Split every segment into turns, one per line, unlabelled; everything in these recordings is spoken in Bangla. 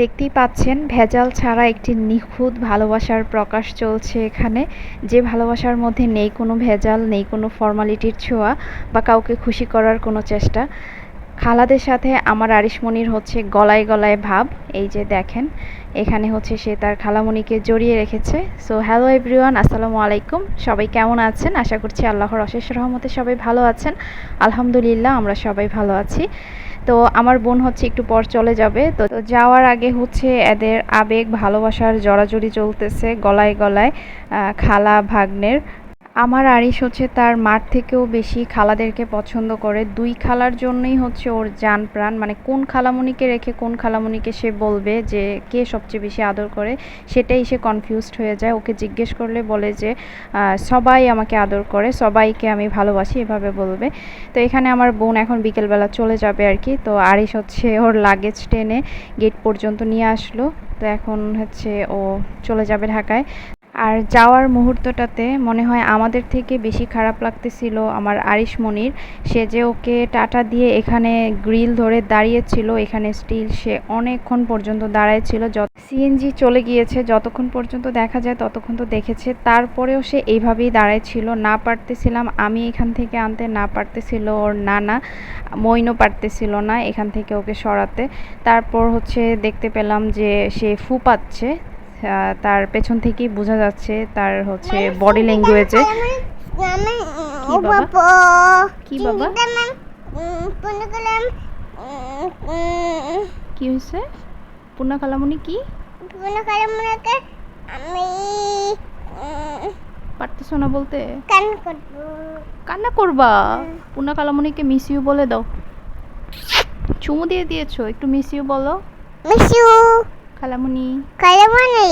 দেখতেই পাচ্ছেন, ভেজাল ছাড়া একটি নিখুঁত ভালোবাসার প্রকাশ চলছে এখানে। যে ভালোবাসার মধ্যে নেই কোনো ভেজাল, নেই কোনো ফর্মালিটির ছোঁয়া বা কাউকে খুশি করার কোনো চেষ্টা। খালাদের সাথে আমার আরিশমণির হচ্ছে গলায় গলায় ভাব, এই যে দেখেন, এখানে হচ্ছে সে তার খালামণিকে জড়িয়ে রেখেছে। সো হ্যালো এভরিওয়ান আসসালামু আলাইকুম। সবাই কেমন আছেন? আশা করছি আল্লাহর অশেষ রহমতে সবাই ভালো আছেন। আলহামদুলিল্লাহ, আমরা সবাই ভালো আছি। তো আমার বোন হচ্ছে একটু পর চলে যাবে। তো যাওয়ার আগে হচ্ছে এদের আবেগ, ভালোবাসার জড়াজড়ি চলতেছে গলায় গলায় খালা ভাগ্নের। আমার আরিশ হচ্ছে তার মার থেকেও বেশি খালাদেরকে পছন্দ করে। দুই খালার জন্যই হচ্ছে ওর জান প্রাণ। মানে কোন খালামণিকে রেখে কোন খালামণিকে সে বলবে যে কে সবচেয়ে বেশি আদর করে, সেটাই সে কনফিউজড হয়ে যায়। ওকে জিজ্ঞেস করলে বলে যে সবাই আমাকে আদর করে, সবাইকে আমি ভালোবাসি, এভাবে বলবে। তো এখানে আমার বোন এখন বিকেলবেলা চলে যাবে আর কি। তো আরিশ হচ্ছে ওর লাগেজ টেনে গেট পর্যন্ত নিয়ে আসলো। তো এখন হচ্ছে ও চলে যাবে ঢাকায়। আর যাওয়ার মুহূর্তটাতে মনে হয় আমাদের থেকে বেশি খারাপ লাগতেছিল আমার আরিশ মনির। সে যে ওকে টাটা দিয়ে এখানে গ্রিল ধরে দাঁড়িয়েছিল এখানে স্টিল সে অনেকক্ষণ পর্যন্ত দাঁড়ায় যত সিএনজি চলে গিয়েছে যতক্ষণ পর্যন্ত দেখা যায় ততক্ষণ তো দেখেছে। তারপরেও সে এইভাবেই দাঁড়ায় ছিল না পারতেছিলাম আমি এখান থেকে আনতে না পারতেছিল ওর নানা। মইনও পারতেছিল না এখান থেকে ওকে সরাতে। তারপর হচ্ছে দেখতে পেলাম যে সে ফু পাচ্ছে। আহ, তার পেছন থেকেই বোঝা যাচ্ছে তার হচ্ছে বডি ল্যাঙ্গুয়েজে কি বাবা? কি হয়েছে? পূর্ণা কালামণি কি
আমি
পারতেছো না বলতে?
করব।
কান্না করবা? পূর্ণা কালামণিকে মিস ইউ বলে দাও। চুমু দিয়ে দিয়েছ একটু মিস ইউ বলো।
মিশু
খালামণি
কালামনি।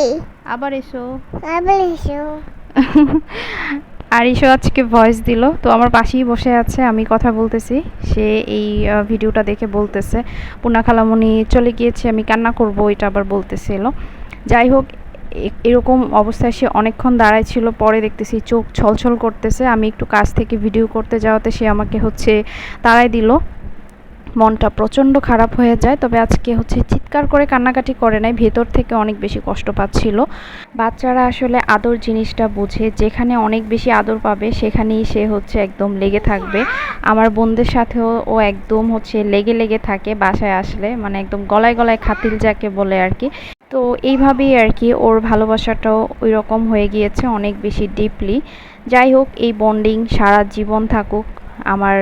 আবার এসো।
আবার এসো।
আর ইসো আজকে ভয়েস দিল। তো আমার পাশেই বসে আছে আমি কথা বলতেছি। সে এই ভিডিওটা দেখে বলতেছে পুনা খালামণি চলে গিয়েছে আমি কান্না করব এটা আবার বলতেছিল যাই হোক এরকম অবস্থায় সে অনেকক্ষণ দাঁড়ায় ছিল পরে দেখতেছি চোখ ছলছল করতেছে। আমি একটু কাছ থেকে ভিডিও করতে যাওয়াতে সে আমাকে হচ্ছে তাড়াই দিল। মনটা প্রচণ্ড খারাপ হয়ে যায়। তবে আজকে হচ্ছে চিৎকার করে কান্নাকাটি করে নাই, ভেতর থেকে অনেক বেশি কষ্ট পাচ্ছিল। বাচ্চারা আসলে আদর জিনিসটা বুঝে, যেখানে অনেক বেশি আদর পাবে সেখানেই সে হচ্ছে একদম লেগে থাকবে। আমার বোনদের সাথেও ও একদম হচ্ছে লেগে লেগে থাকে বাসায় আসলে মানে একদম গলায় গলায় খাতিল যাকে বলে আর কি। তো এইভাবেই আর কি ওর ভালোবাসাটাও ওই রকম হয়ে গিয়েছে অনেক বেশি ডিপলি যাই হোক, এই বন্ডিং সারা জীবন থাকুক। আমার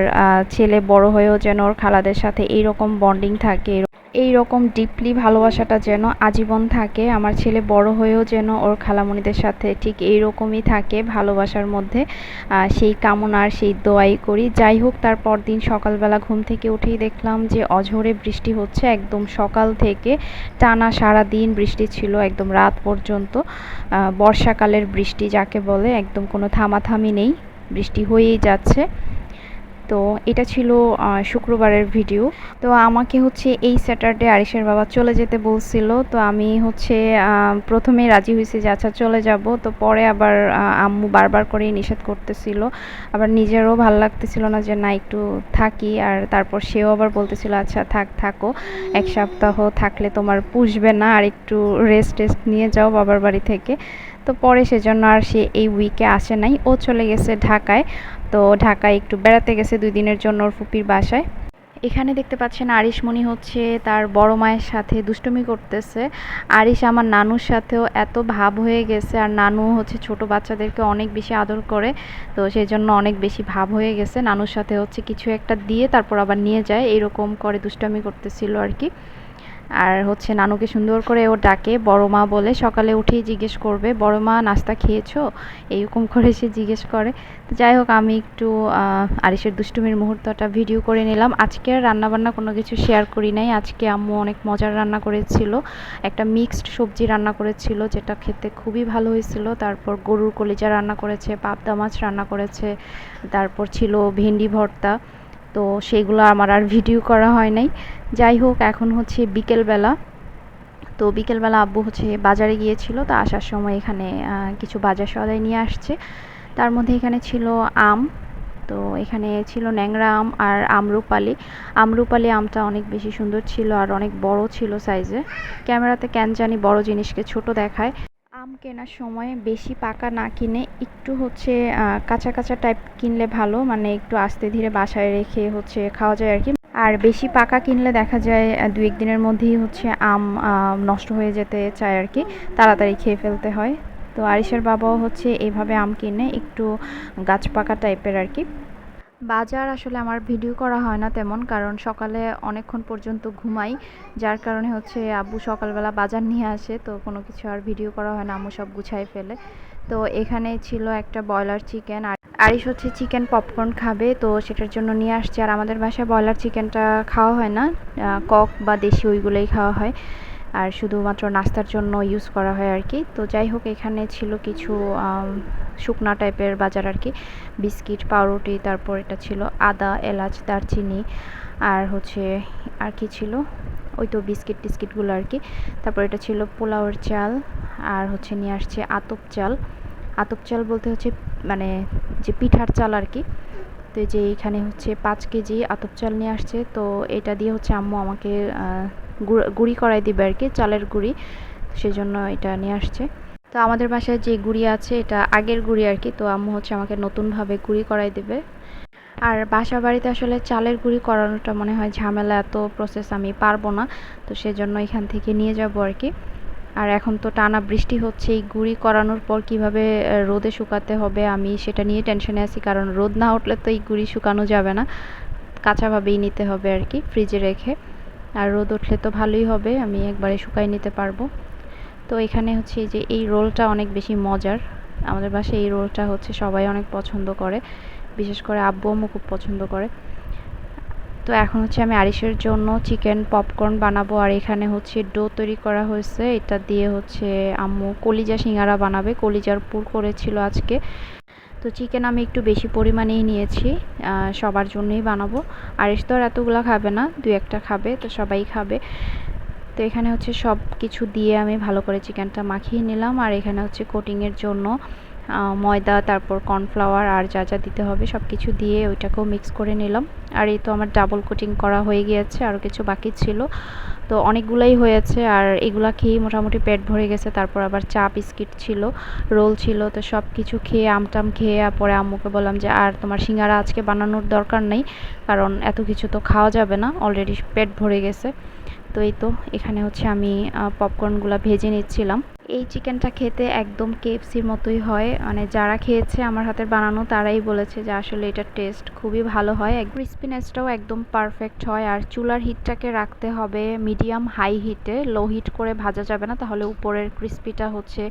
ছেলে বড় হয়েও যেন ওর খালাদের সাথে এই রকম বন্ডিং থাকে এই রকম ডিপলি ভালোবাসাটা যেন আজীবন থাকে, আমার ছেলে বড় হয়েও যেন ওর খালামণিদের সাথে ঠিক এই রকমই থাকে, ভালোবাসার মধ্যে সেই কামনার সেই দোয়াই করি। যাই হোক, তার পরদিন সকালবেলা ঘুম থেকে উঠেই দেখলাম যে অঝোরে বৃষ্টি হচ্ছে, একদম সকাল থেকে টানা সারা দিন বৃষ্টি ছিল, একদম রাত পর্যন্ত। বর্ষাকালের বৃষ্টি যাকে বলে, একদম কোনো থামাথামি নেই, বৃষ্টি হয়েই যাচ্ছে। তো এটা ছিল শুক্রবারের ভিডিও। তো আমাকে হচ্ছে এই স্যাটারডে আরিশের বাবা চলে যেতে বলছিল। তো আমি হচ্ছে প্রথমে রাজি হয়েছি যে আচ্ছা চলে যাব। তো পরে আবার আম্মু বারবার করেই নিষেধ করতেছিল। আবার নিজেরও ভালো লাগতেছিল না যে না, একটু থাকি। আর তারপর সেও আবার বলতেছিল আচ্ছা থাক, থাকো। এক সপ্তাহ থাকলে তোমার পুষবে না। আর একটু রেস্ট টেস্ট নিয়ে যাও বাবার বাড়ি থেকে। তো পরে সেজন্য আর সে এই উইকে আসে নাই। ও চলে গেছে ঢাকায়। তো ঢাকায় একটু বেড়াতে গেছে দুই দিনের জন্য ওর ফুপির বাসায়। এখানে দেখতে পাচ্ছেন আরিশমণি হচ্ছে তার বড় মায়ের সাথে দুষ্টুমি করতেছে। আরিশ আমার নানুর সাথেও এত ভাব হয়ে গেছে আর নানু হচ্ছে ছোট বাচ্চাদেরকে অনেক বেশি আদর করে। তো সেই জন্য অনেক বেশি ভাব হয়ে গেছে। নানুর সাথে হচ্ছে কিছু একটা দিয়ে তারপর আবার নিয়ে যায়। এরকম করে দুষ্টামি করতেছিল আর কি। আর হচ্ছে নানুকে সুন্দর করে ও ডাকে, বড় মা বলে সকালে উঠেই জিজ্ঞেস করবে, বড় মা, নাস্তা খেয়েছো? এইরকম করে সে জিজ্ঞেস করে। তো যাই হোক, আমি একটু আরিসের দুষ্টুমির মুহূর্তটা ভিডিও করে নিলাম। আজকে আর রান্নাবান্না কোনো কিছু শেয়ার করি নাই। আজকে আম্মু অনেক মজার রান্না করেছিল। একটা মিক্সড সবজি রান্না করেছিল, যেটা খেতে খুবই ভালো হয়েছিল। তারপর গরুর কলিজা রান্না করেছে, পাবদা মাছ রান্না করেছে, তারপর ছিল ভেন্ডি ভর্তা। তো সেগুলো আমার আর ভিডিও করা হয় নাই। যাই হোক, এখন হচ্ছে বিকেলবেলা। তো বিকেলবেলা আব্বু হচ্ছে বাজারে গিয়েছিল, তো আসার সময় এখানে কিছু বাজার সদাই নিয়ে আসছে। তার মধ্যে এখানে ছিল আম, তো এখানে ছিল ন্যাংরা আম আর আমরুপালি। আমরুপালি আমটা অনেক বেশি সুন্দর ছিল আর অনেক বড় ছিল সাইজে ক্যামেরাতে কেন জানি বড় জিনিসকে ছোট দেখায়। আম কেনার সময় বেশি পাকা না কিনে একটু হচ্ছে কাঁচা কাঁচা টাইপ কিনলে ভালো মানে একটু আস্তে ধীরে বাসায় রেখে হচ্ছে খাওয়া যায় আর কি আর বেশি পাকা কিনলে দেখা যায় দু এক দিনের মধ্যেই হচ্ছে আম নষ্ট হয়ে যেতে চায় আর কি তাড়াতাড়ি খেয়ে ফেলতে হয়। তো আরিসের বাবাও হচ্ছে এইভাবে আম কিনে একটু গাছ পাকা টাইপের আর কি বাজার আসলে আমার ভিডিও করা হয় না তেমন, কারণ সকালে অনেকক্ষণ পর্যন্ত ঘুমাই। যার কারণে হচ্ছে আব্বু সকালবেলা বাজার নিয়ে আসে, তো কোনো কিছু আর ভিডিও করা হয় না, আম্মু সব গুছাই ফেলে। তো এখানে ছিল একটা ব্রয়লার চিকেন, আর আরিশ হচ্ছে চিকেন পপকর্ন খাবে, তো সেটার জন্য নিয়ে আসছে। আর আমাদের বাসায় ব্রয়লার চিকেনটা খাওয়া হয় না কক বা দেশি ওইগুলোই খাওয়া হয়। আর শুধুমাত্র নাস্তার জন্য ইউজ করা হয় আর কি। তো যাই হোক, এখানে ছিল কিছু শুকনা টাইপের বাজার আর কি। বিস্কিট, পাউরুটি, তারপর এটা ছিল আদা, এলাচ, দারচিনি, আর হচ্ছে আর কি ছিল? ওই তো বিস্কিট টিস্কিটগুলো আর কি। তারপর এটা ছিল পোলাওয়ের চাল, আর হচ্ছে নিয়ে আসছে আতপ চাল। আতপ চাল বলতে হচ্ছে মানে যে পিঠার চাল আর কি। তো যে এখানে হচ্ছে পাঁচ কেজি আতপ চাল নিয়ে আসছে। তো এটা দিয়ে হচ্ছে আম্মু আমাকে গুঁড়ি করাই দিবে আর কি, চালের গুঁড়ি। সেজন্য এটা নিয়ে আসছে। তো আমাদের বাসায় যে গুঁড়ি আছে, এটা আগের গুঁড়ি আর কি। তো আম্মু হচ্ছে আমাকে নতুনভাবে গুঁড়ি করাই দেবে। আর বাসা বাড়িতে আসলে চালের গুঁড়ি করানোটা মনে হয় ঝামেলা, এত প্রসেস আমি পারব না। তো সেজন্য এখান থেকে নিয়ে যাব আর কি। আর এখন তো টানা বৃষ্টি হচ্ছে, এই গুঁড়ি করানোর পর কীভাবে রোদে শুকাতে হবে আমি সেটা নিয়ে টেনশনে আছি, কারণ রোদ না উঠলে তো এই গুঁড়ি শুকানো যাবে না। কাঁচাভাবেই নিতে হবে আর কি ফ্রিজে রেখে। আর রোদ উঠলে তো ভালোই হবে, আমি একবারে শুকাই নিতে পারব। তো এখানে হচ্ছে যে এই রোলটা অনেক বেশি মজার। আমাদের বাসায় এই রোলটা হচ্ছে সবাই অনেক পছন্দ করে। বিশেষ করে আব্বু আম্মু খুব পছন্দ করে। তো এখন হচ্ছে আমি আরিসের জন্য চিকেন পপকর্ন বানাবো। আর এখানে হচ্ছে ডো তৈরি করা হয়েছে। এটা দিয়ে হচ্ছে আম্মু কলিজা সিঙ্গারা বানাবে। কলিজার পুর করেছিল আজকে। তো চিকেন আমি একটু বেশি পরিমাণেই নিয়েছি। সবার জন্যই বানাবো। আরিস তো আর এতগুলো খাবে না দু একটা খাবে, তো সবাই খাবে। তো এখানে হচ্ছে সব কিছু দিয়ে আমি ভালো করে চিকেনটা মাখিয়ে নিলাম। আর এখানে হচ্ছে কোটিংয়ের জন্য ময়দা, তারপর কর্নফ্লাওয়ার আর যা যা দিতে হবে সব কিছু দিয়ে ওইটাকেও মিক্স করে নিলাম। আর এই তো আমার ডাবল কোটিং করা হয়ে গিয়েছে, আরও কিছু বাকি ছিল। তো অনেকগুলাই হয়েছে আর এগুলা খেয়েই মোটামুটি পেট ভরে গেছে। তারপর আবার চা, বিস্কিট ছিল, রোল ছিল, তো সব কিছু খেয়ে আমটাম খেয়ে পরে আম্মুকে বললাম যে, আর তোমার সিঙ্গারা আজকে বানানোর দরকার নেই, কারণ এত কিছু তো খাওয়া যাবে না অলরেডি পেট ভরে গেছে। তো এই তো, এখানে হচ্ছে আমি পপকর্নগুলো ভেজে নিচ্ছিলাম। এই চিকেনটা খেতে একদম কেএফসির মতোই হয়। মানে যারা খেয়েছে আমার হাতের বানানো, তারাই বলেছে যে আসলে এটার টেস্ট খুবই ভালো হয়। এক ক্রিস্পিনেসটাও একদম পারফেক্ট হয়। আর চুলার হিটটাকে রাখতে হবে মিডিয়াম হাই হিটে লো হিট করে ভাজা যাবে না, তাহলে উপরের ক্রিস্পিটা হচ্ছে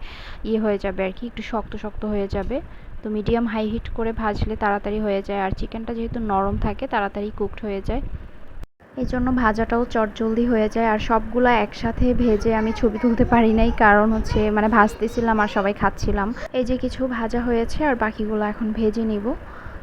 ইয়ে হয়ে যাবে আর কি, একটু শক্ত শক্ত হয়ে যাবে। তো মিডিয়াম হাই হিট করে ভাজলে তাড়াতাড়ি হয়ে যায়। আর চিকেনটা যেহেতু নরম থাকে, তাড়াতাড়ি কুকড হয়ে যায়। এই জন্য ভাজাটাও চটজলদি হয়ে যায় আর সবগুলো একসাথে ভেজে আমি ছবি তুলতে পারি নাই, কারণ হচ্ছে মানে ভাজতেছিলাম আর সবাই খাচ্ছিলাম। এই যে কিছু ভাজা হয়েছে আর বাকিগুলো এখন ভেজে নিব।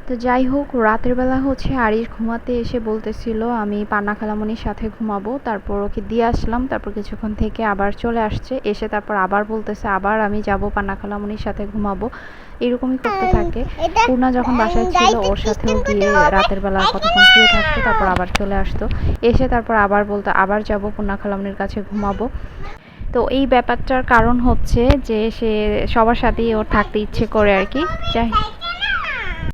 তো যাই হোক রাতের বেলা হচ্ছে আরিশ ঘুমাতে এসে বলতেছিল আমি পান্না খালামণির সাথে ঘুমাবো। তারপর ওকে দিয়ে আসলাম তারপর কিছুক্ষণ থেকে আবার চলে আসছে এসে তারপর আবার বলতেছে আবার আমি যাব পান্না খালামণির সাথে ঘুমাবো। এরকমই করতে থাকে। পূর্ণা যখন বাসায় ছিল ওর সাথেও গিয়ে রাতের বেলা কতক্ষণ শুয়ে থাকতো তারপর আবার চলে আসতো। এসে তারপর আবার বলতো আবার যাব পূর্ণা খালামনির কাছে ঘুমাবো। তো এই ব্যাপারটার কারণ হচ্ছে যে সে সবার সাথেই ওর থাকতে ইচ্ছে করে আর কি। যাই